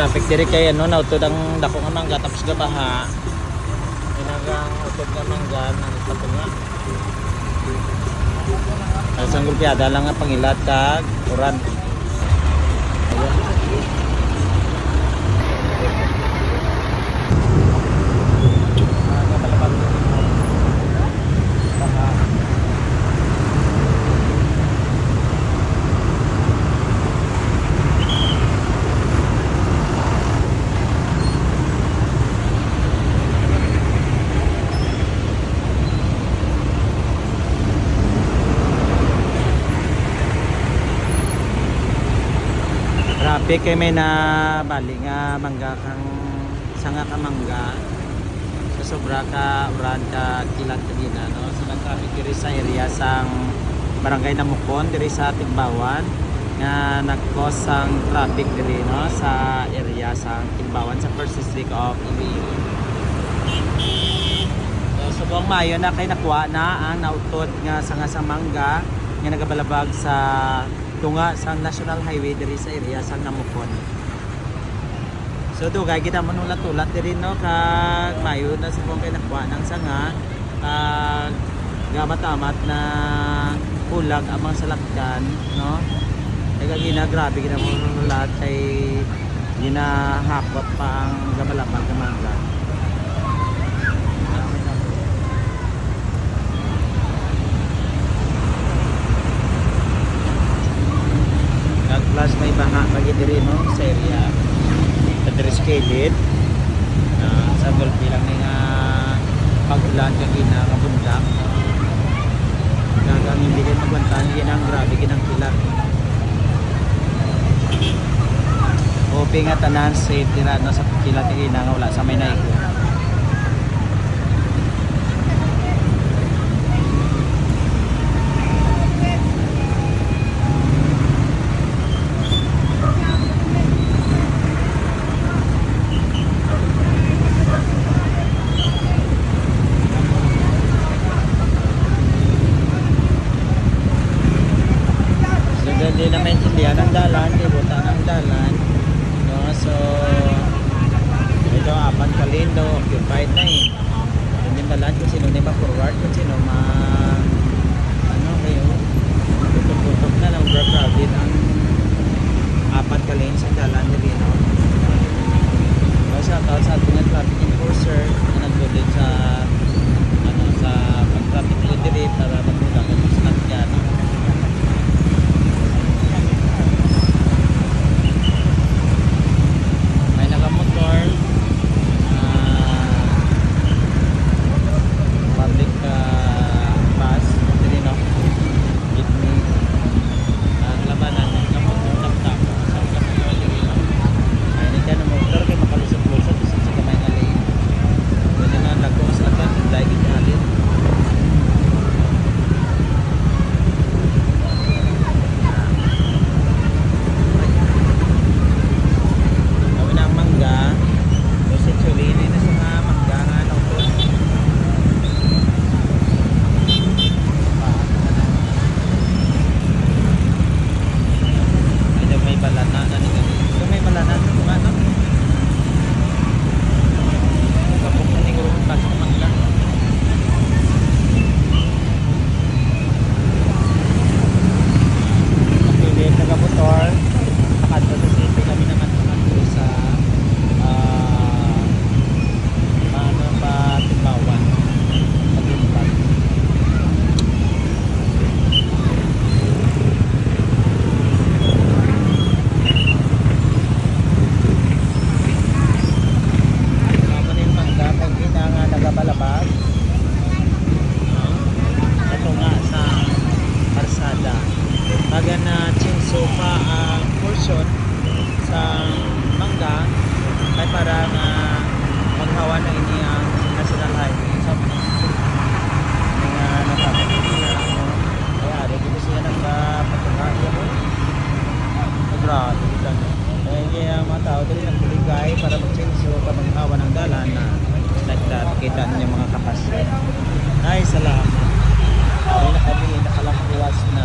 traffic diri kay ano na utod ang dako nga mangga tapos gabaha. Inagang utod nga mangga nang patunga. Ay sang gulpiada lang nga pangilat kag uran. Kay may na bali nga mangga kang sanga ka mangga. Sa sobra ka uran ka kilat ka din no sa so, diri sa area sang barangay Namukon diri sa Tigbawan nga nag-cause traffic diri no? Sa area sang Tigbawan sa first district of Iloilo. So subong mayo na kay nakuha na ang nautod nga sanga sa mangga nga nagabalabag sa tunga sa National Highway diri sa area sa Namukon. So dugay kita mo ulat-ulat diri no kag mayo na sa kung kay nakuha ng sanga kag gamatamat na ulag ang mga salakyan no. Kaya gina grabe gina mo ulat kay ginahapot pa ang gabalabag ng mangga. Kag plus may baha pagi diri no sa area. Sa diri sa kilid. Ah, sa gulpi lang ni nga pagulan kag ina nga bundak. Kagang hindi kayo magwantan yan ang grabe ginang kilat. Hoping nga tanan safe dira no sa kilat ina nga wala sa may naiko. So, hindi maintindihan ang dalan, di buta ng dalan. No? So, ito, apan kalindo, occupied na eh. Hindi dalan kung sino na ma-forward, kung sino ma... Ano kayo? Tutok-tutok na lang, overcrowded ang apat kalin sa dalan nila, no? So, shout out sa ating traffic enforcer na nagbulit sa ano sa pag-traffic litter para matulungan yung sakyan, no? may nakamotor ah public ah, bus dili no jeepney ang labanan ng kamotor tap-tap sa kamotor dili no ay ni ka na motor kay makalusot-lusot sa sa kamay nga lane Pwede na nagko sa lakan dahil gid halin Kami ng mangga. Kasi chulini na sa mga mangga nga ano to. Ay, daw may balana na ni kami. Ito may balana sa mga no? Kapok na ni Gurong Pasok mangga. Pilit na kamotor. Nakadto sa city kami naman nakadto sa ah ano pa Tibawan. Pagimpat. Tama na yung mangga kag ina nga nagabalabag. Ito nga sa Parsada. Baga na chinso pa ang portion sa mangga ay para nga maghawa na ini ang national highway sa mga nakapagpapila no? kaya ari dito siya nagpapatuloy mo grabe lang kaya yung mga tao dito nagpuligay para mag-chinso pa maghawa ng dalan na like that kita niyo mga kapas ay salamat ay na kami nakalakuwas na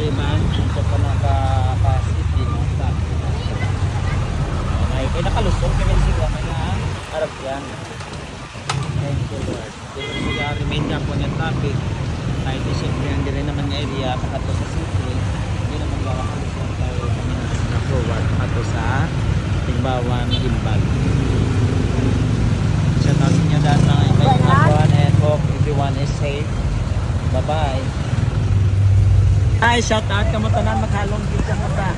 diba ito pa naka-city no? Sa- may Kaya nakalusong kami sila kaya harap yan. Thank you Lord. Dito sila remain ka po ng topic. Kahit di siyempre hindi rin area pakato sa city. Hindi naman gawa kalusong tayo kami na forward pakato sa Tigbawan, Gimbal. Shout out sa inyo dahil mga kayo mga and hope everyone is safe. Bye-bye. Hi, shout out ka mo tanan maghalong gid ka mo ta.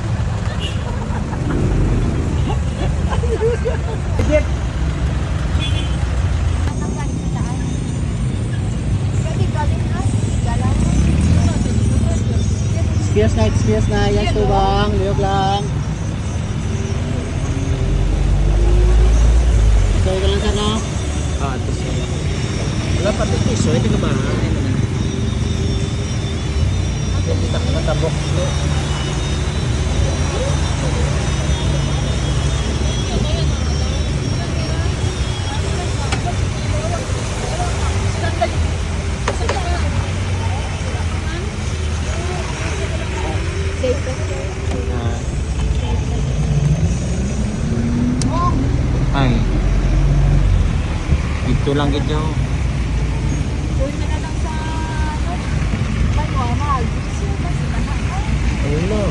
Experience na, experience na. Yan, subang. Liyog lang. Sorry ka lang, no? Ah, ito siya. Wala pa ito piso, ito ka ba? Ano naman? Hindi ka natabok ito. Dito lang gito. Hello.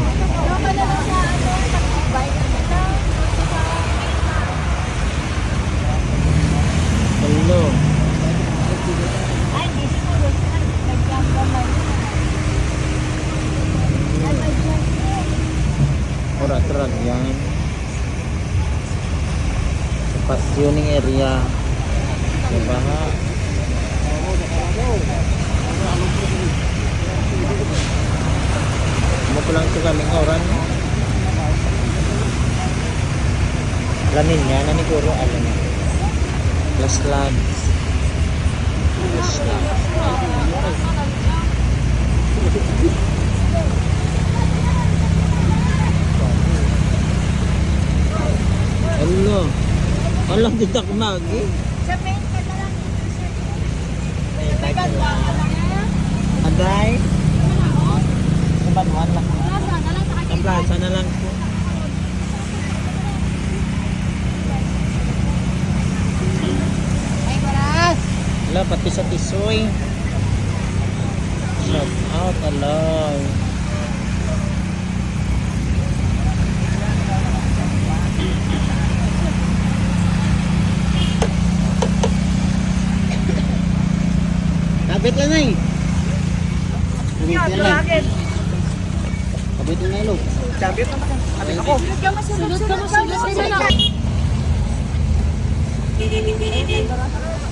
Hello. Ora truck yan. Sa pasyoning area. Sa baha. Ano ko lang ito kaming oran. Lamin niya, naniguro alam niya. Plus lags. Plus lags. Hello. Alam kita kumagi. Aday. Sa Banuan lang. Sa plaza na lang po. Pati sa tisoy. Shout out, alaw. Kabit lang, ay. Kabit lang, ay. Kabit lang, ay, lo. Kabit lang, ay. Ako. Sulod ka mo, sulod ka na.